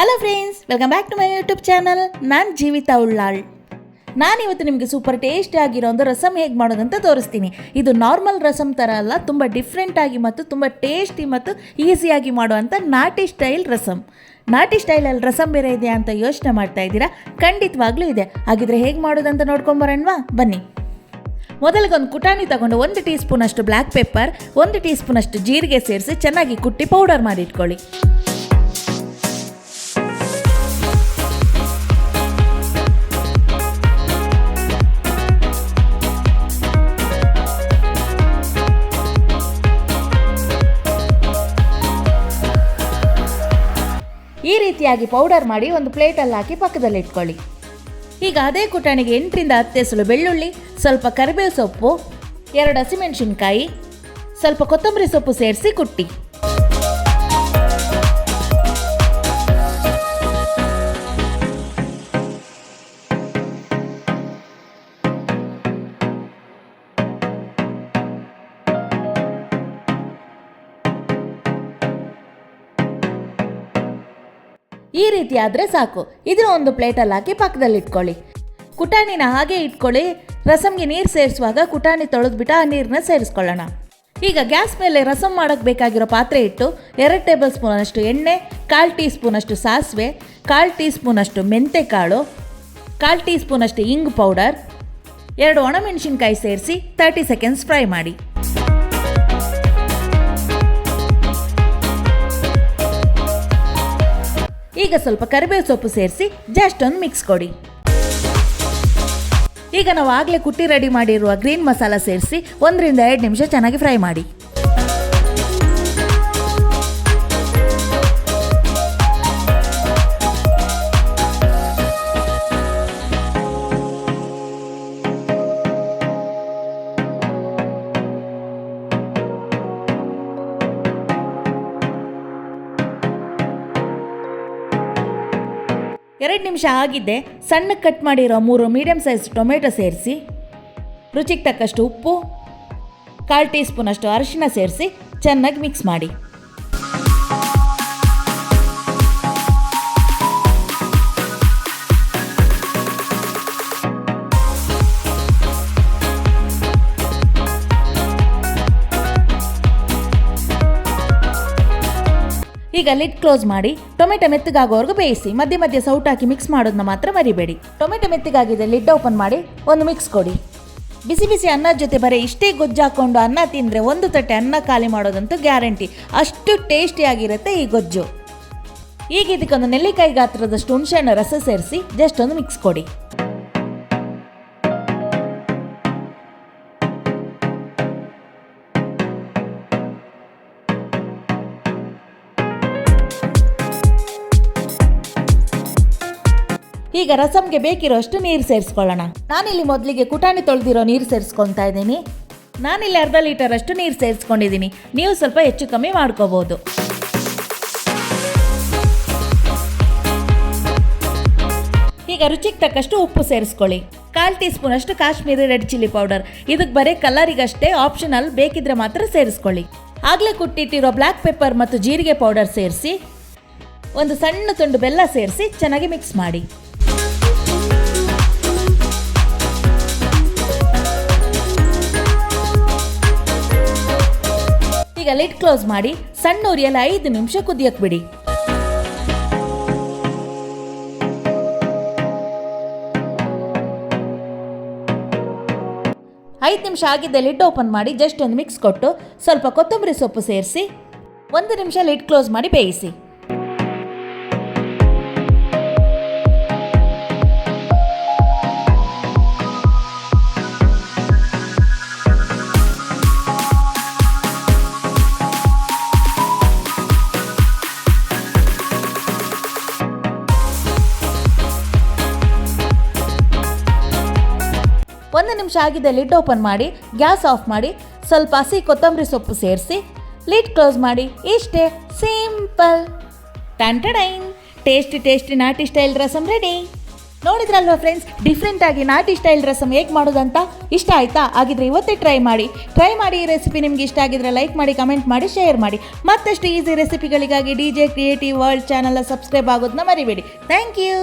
Hello friends welcome back to my YouTube channel ನಾನು ಜೀವಿತಾ ಉಳ್ಳಾಳ್. ನಾನಿವತ್ತು ನಿಮಗೆ ಸೂಪರ್ ಟೇಸ್ಟಿ ಆಗಿರೋ ಒಂದು ರಸಮ್ ಹೇಗೆ ಮಾಡೋದಂತ ತೋರಿಸ್ತೀನಿ. ಇದು ನಾರ್ಮಲ್ ರಸಮ್ ಥರ ಅಲ್ಲ, ತುಂಬ ಡಿಫ್ರೆಂಟಾಗಿ ಮತ್ತು ತುಂಬ ಟೇಸ್ಟಿ ಮತ್ತು ಈಸಿಯಾಗಿ ಮಾಡುವಂಥ ನಾಟಿ ಸ್ಟೈಲ್ ರಸಮ್ ನಾಟಿ ಸ್ಟೈಲಲ್ಲಿ ರಸಮ್ ಬೇರೆ ಇದೆಯಾ ಅಂತ ಯೋಚನೆ ಮಾಡ್ತಾ ಇದ್ದೀರಾ? ಖಂಡಿತವಾಗ್ಲೂ ಇದೆ. ಹಾಗಿದ್ರೆ ಹೇಗೆ ಮಾಡೋದಂತ ನೋಡ್ಕೊಂಬರೋಣವಾ ಬನ್ನಿ. ಮೊದಲಿಗೊಂದು ಕುಟಾಣಿ ತಗೊಂಡು ಒಂದು ಟೀ ಸ್ಪೂನಷ್ಟು ಬ್ಲ್ಯಾಕ್ ಪೆಪ್ಪರ್ ಒಂದು ಟೀ ಸ್ಪೂನಷ್ಟು ಜೀರಿಗೆ ಸೇರಿಸಿ ಚೆನ್ನಾಗಿ ಕುಟ್ಟಿ ಪೌಡರ್ ಮಾಡಿ ರೀತಿಯಾಗಿ ಪೌಡರ್ ಮಾಡಿ ಒಂದು ಪ್ಲೇಟಲ್ಲಿ ಹಾಕಿ ಪಕ್ಕದಲ್ಲಿ ಇಟ್ಕೊಳ್ಳಿ. ಈಗ ಅದೇ ಕುಟಾಣಿಗೆ ಎಂಟರಿಂದ ಹತ್ತು ಎಸಳು ಬೆಳ್ಳುಳ್ಳಿ, ಸ್ವಲ್ಪ ಕರಿಬೇವು ಸೊಪ್ಪು, ಎರಡು ಹಸಿಮೆಣಸಿನ್ಕಾಯಿ ಸ್ವಲ್ಪ ಕೊತ್ತಂಬರಿ ಸೊಪ್ಪು ಸೇರಿಸಿ ಕುಟ್ಟಿ. ಈ ರೀತಿ ಆದರೆ ಸಾಕು. ಇದನ್ನ ಒಂದು ಪ್ಲೇಟಲ್ಲಿ ಹಾಕಿ ಪಕ್ಕದಲ್ಲಿ ಇಟ್ಕೊಳ್ಳಿ. ಕುಟಾಣಿನ ಹಾಗೆ ಇಟ್ಕೊಳ್ಳಿ. ರಸಮ್ಗೆ ನೀರು ಸೇರಿಸುವಾಗ ಕುಟಾಣಿ ತೊಳೆದ್ಬಿಟ್ಟು ಆ ನೀರನ್ನ ಸೇರಿಸ್ಕೊಳ್ಳೋಣ. ಈಗ ಗ್ಯಾಸ್ ಮೇಲೆ ರಸಮ್ ಮಾಡೋಕ್ಕೆ ಬೇಕಾಗಿರೋ ಪಾತ್ರೆ ಇಟ್ಟು ಎರಡು ಟೇಬಲ್ ಸ್ಪೂನಷ್ಟು ಎಣ್ಣೆ, ಕಾಲು ಟೀ ಸ್ಪೂನಷ್ಟು ಸಾಸಿವೆ, ಕಾಲು ಟೀ ಸ್ಪೂನಷ್ಟು ಮೆಂತೆಕಾಳು, ಕಾಲು ಟೀ ಸ್ಪೂನಷ್ಟು ಇಂಗು ಪೌಡರ್, ಎರಡು ಒಣಮೆಣಸಿನ್ಕಾಯಿ ಸೇರಿಸಿ ತರ್ಟಿ ಸೆಕೆಂಡ್ಸ್ ಫ್ರೈ ಮಾಡಿ. ಈಗ ಸ್ವಲ್ಪ ಕರಿಬೇವು ಸೊಪ್ಪು ಸೇರಿಸಿ ಜಸ್ಟ್ ಒಂದು ಮಿಕ್ಸ್ ಕೊಡಿ. ಈಗ ನಾವು ಆಗಲೇ ಕುಟ್ಟಿ ರೆಡಿ ಮಾಡಿರುವ ಗ್ರೀನ್ ಮಸಾಲ ಸೇರಿಸಿ ಒಂದರಿಂದ ಎರಡು ನಿಮಿಷ ಚೆನ್ನಾಗಿ ಫ್ರೈ ಮಾಡಿ. ಎರಡು ನಿಮಿಷ ಆಗಿದ್ದೆ, ಸಣ್ಣ ಕಟ್ ಮಾಡಿರೋ ಮೂರು ಮೀಡಿಯಮ್ ಸೈಜ್ ಟೊಮೆಟೊ ಸೇರಿಸಿ, ರುಚಿಗೆ ತಕ್ಕಷ್ಟು ಉಪ್ಪು, ಕಾಲು ಟೀ ಸ್ಪೂನಷ್ಟು ಅರಿಶಿನ ಸೇರಿಸಿ, ಚೆನ್ನಾಗಿ ಮಿಕ್ಸ್ ಮಾಡಿ. ಈಗ ಲಿಡ್ ಕ್ಲೋಸ್ ಮಾಡಿ, ಟೊಮೆಟೊ ಮೆತ್ತಗಾಗೋವರೆಗೂ ಬೇಯಿಸಿ, ಮಧ್ಯೆ ಮಧ್ಯೆ ಸೌಟ್ ಹಾಕಿ ಮಿಕ್ಸ್ ಮಾಡೋದನ್ನ ಮಾತ್ರ ಮರಿಬೇಡಿ. ಟೊಮೆಟೊ ಮೆತ್ತಗಾಗಿದೆ ಲಿಡ್ ಓಪನ್ ಮಾಡಿ, ಒಂದು ಮಿಕ್ಸ್ ಕೊಡಿ. ಬಿಸಿ ಬಿಸಿ ಅನ್ನದ ಜೊತೆ ಬರೀ ಇಷ್ಟೇ ಗೊಜ್ಜು ಹಾಕೊಂಡು ಅನ್ನ ತಿಂದರೆ ಒಂದು ತಟ್ಟೆ ಅನ್ನ ಖಾಲಿ ಮಾಡೋದಂತೂ ಗ್ಯಾರಂಟಿ ಅಷ್ಟು ಟೇಸ್ಟಿಯಾಗಿರುತ್ತೆ ಈ ಗೊಜ್ಜು. ಈಗ ಇದಕ್ಕೊಂದು ನೆಲ್ಲಿಕಾಯಿ ಗಾತ್ರದಷ್ಟು ಹುಣಸೆಹಣ್ಣು ರಸ ಸೇರಿಸಿ ಜಸ್ಟ್ ಒಂದು ಮಿಕ್ಸ್ ಕೊಡಿ. ಈಗ ರಸಮ್ಗೆ ಬೇಕಿರೋಷ್ಟು ನೀರು ಸೇರಿಸ್ಕೊಳ್ಳೋಣ. ನಾನಿಲ್ಲಿ ಮೊದಲಿಗೆ ಕುಟಾಣಿ ತೊಳೆದಿರೋ ನೀರು ಸೇರಿಸ್ಕೊತಾ ಇದ್ದೀನಿ. ನಾನಿಲ್ಲಿ ಅರ್ಧ ಲೀಟರ್ ಅಷ್ಟು ನೀರು ಸೇರಿಸ್ಕೊಂಡಿದ್ದೀನಿ. ನೀವು ಸ್ವಲ್ಪ ಹೆಚ್ಚು ಕಮ್ಮಿ ಮಾಡ್ಕೋಬೋದು. ಈಗ ರುಚಿಗೆ ತಕ್ಕಷ್ಟು ಉಪ್ಪು ಸೇರಿಸ್ಕೊಳ್ಳಿ. ಕಾಲು ಟೀ ಸ್ಪೂನ್ ಅಷ್ಟು ಕಾಶ್ಮೀರಿ ರೆಡ್ ಚಿಲ್ಲಿ ಪೌಡರ್. ಇದಕ್ಕೆ ಬರೀ ಕಲರಿಗಷ್ಟೇ ಆಪ್ಷನಲ್ ಬೇಕಿದ್ರೆ ಮಾತ್ರ ಸೇರಿಸ್ಕೊಳ್ಳಿ. ಆಗಲೇ ಕುಟ್ಟಿಟ್ಟಿರೋ ಬ್ಲ್ಯಾಕ್ ಪೆಪ್ಪರ್ ಮತ್ತು ಜೀರಿಗೆ ಪೌಡರ್ ಸೇರಿಸಿ, ಒಂದು ಸಣ್ಣ ತುಂಡು ಬೆಲ್ಲ ಸೇರಿಸಿ ಚೆನ್ನಾಗಿ ಮಿಕ್ಸ್ ಮಾಡಿ. ಈಗ ಲಿಡ್ ಕ್ಲೋಸ್ ಮಾಡಿ ಸಣ್ಣ ಉರಿಯಲ್ಲಿ ಐದು ನಿಮಿಷ ಕುದಿಯಕ್ಕೆ ಬಿಡಿ ಐದು ನಿಮಿಷ ಆಗಿದ್ದ ಲಿಡ್ ಓಪನ್ ಮಾಡಿ ಜಸ್ಟ್ ಒಂದು ಮಿಕ್ಸ್ ಕೊಟ್ಟು ಸ್ವಲ್ಪ ಕೊತ್ತಂಬರಿ ಸೊಪ್ಪು ಸೇರಿಸಿ, ಒಂದು ನಿಮಿಷ ಲಿಡ್ ಕ್ಲೋಸ್ ಮಾಡಿ ಬೇಯಿಸಿ. ಒಂದು ನಿಮಿಷ ಆಗಿದೆ, ಲಿಡ್ ಓಪನ್ ಮಾಡಿ, ಗ್ಯಾಸ್ ಆಫ್ ಮಾಡಿ, ಸ್ವಲ್ಪ ಹಸಿ ಕೊತ್ತಂಬರಿ ಸೊಪ್ಪು ಸೇರಿಸಿ, ಲಿಡ್ ಕ್ಲೋಸ್ ಮಾಡಿ, ಇಷ್ಟೇ ಸಿಂಪಲ್. ಟೈನ್ ಟೇಸ್ಟಿ ಟೇಸ್ಟಿ ನಾಟಿ ಸ್ಟೈಲ್ ರಸಮ್ ರೆಡಿ. ನೋಡಿದ್ರಲ್ವಾ ಫ್ರೆಂಡ್ಸ್ ಡಿಫ್ರೆಂಟಾಗಿ ನಾಟಿ ಸ್ಟೈಲ್ ರಸಮ್ ಹೇಗೆ ಮಾಡೋದಂತ? ಇಷ್ಟ ಆಯ್ತಾ? ಆಗಿದ್ರೆ ಇವತ್ತೇ ಟ್ರೈ ಮಾಡಿ. ಟ್ರೈ ಮಾಡಿ ಈ ರೆಸಿಪಿ ನಿಮ್ಗೆ ಇಷ್ಟ ಆಗಿದ್ರೆ ಲೈಕ್ ಮಾಡಿ ಕಮೆಂಟ್ ಮಾಡಿ ಶೇರ್ ಮಾಡಿ. ಮತ್ತಷ್ಟು easy ರೆಸಿಪಿಗಳಿಗಾಗಿ D J creative world channel subscribe ಆಗೋದನ್ನ ಮರಿಬೇಡಿ. Thank you